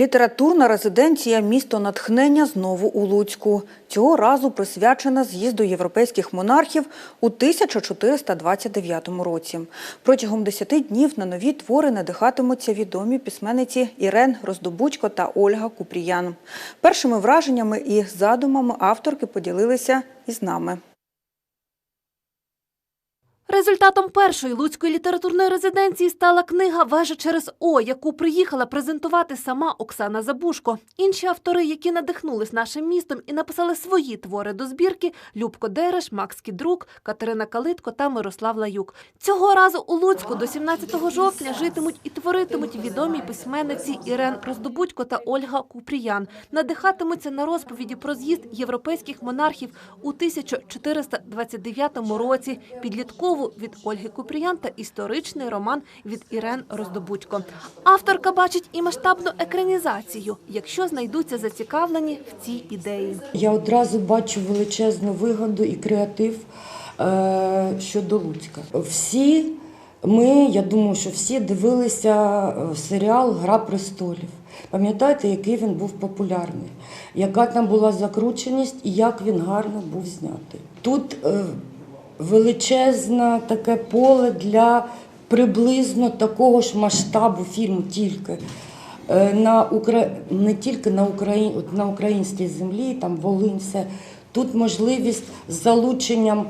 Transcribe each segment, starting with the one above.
Літературна резиденція Місто натхнення знову у Луцьку. Цього разу присвячена з'їзду європейських монархів у 1429 році. Протягом 10 днів на нові твори надихатимуться відомі письменниці Ірен Роздобудько та Ольга Купріян. Першими враженнями і задумами авторки поділилися із нами. Результатом першої луцької літературної резиденції стала книга Вежа через О, яку приїхала презентувати сама Оксана Забушко. Інші автори, які надихнулись нашим містом і написали свої твори до збірки Любко Дереш, Макс Кідрук, Катерина Калитко та Мирослав Лаюк. Цього разу у Луцьку до 17 жовтня житимуть і творитимуть відомі письменниці Ірен Роздобудько та Ольга Купріян. Надихатимуться на розповіді про з'їзд європейських монархів у 1429 році, підліткову від Ольги Купріян та історичний роман від Ірен Роздобудько. Авторка бачить і масштабну екранізацію, якщо знайдуться зацікавлені в цій ідеї. Я одразу бачу величезну вигоду і креатив е, щодо Луцька. Всі ми, я думаю, що всі дивилися е, серіал Гра престолів. Пам'ятаєте, який він був популярний, яка там була закрученість і як він гарно був знятий. Тут е, величезне таке поле для приблизно такого ж масштабу фільму тільки. Е, на Укра... не тільки на, Украї... на українській землі, там Волинь, все. Тут можливість з залученням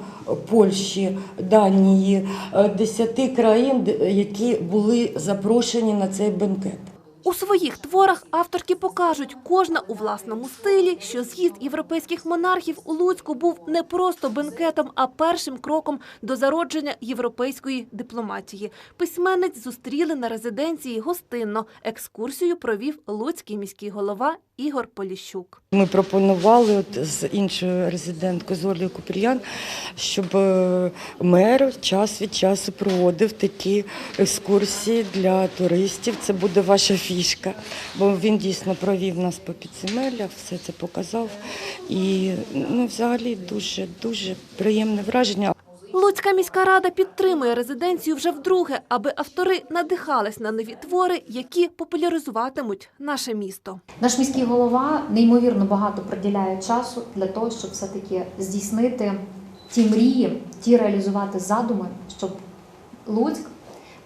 Польщі, Данії, е, десяти країн, які були запрошені на цей бенкет. У своїх творах авторки покажуть кожна у власному стилі, що з'їзд європейських монархів у Луцьку був не просто бенкетом, а першим кроком до зародження європейської дипломатії. Письменниць зустріли на резиденції гостинно. Екскурсію провів луцький міський голова Ігор Поліщук. Ми пропонували от з іншою резиденткою з Олею Купріян, щоб е, мер час від часу проводив такі екскурсії для туристів. Це буде ваша фішка, бо він дійсно провів нас по підземеллях, все це показав. І ну, взагалі дуже дуже приємне враження. Луцька міська рада підтримує резиденцію вже вдруге, аби автори надихались на нові твори, які популяризуватимуть наше місто. Наш міський голова неймовірно багато приділяє часу для того, щоб все-таки здійснити ті мрії, ті реалізувати задуми, щоб Луцьк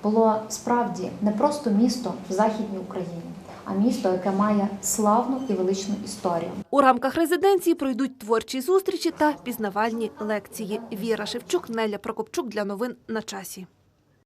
було справді не просто місто в Західній Україні, а місто, яке має славну і величну історію. У рамках резиденції пройдуть творчі зустрічі та пізнавальні лекції. Віра Шевчук, Неля Прокопчук для новин на часі.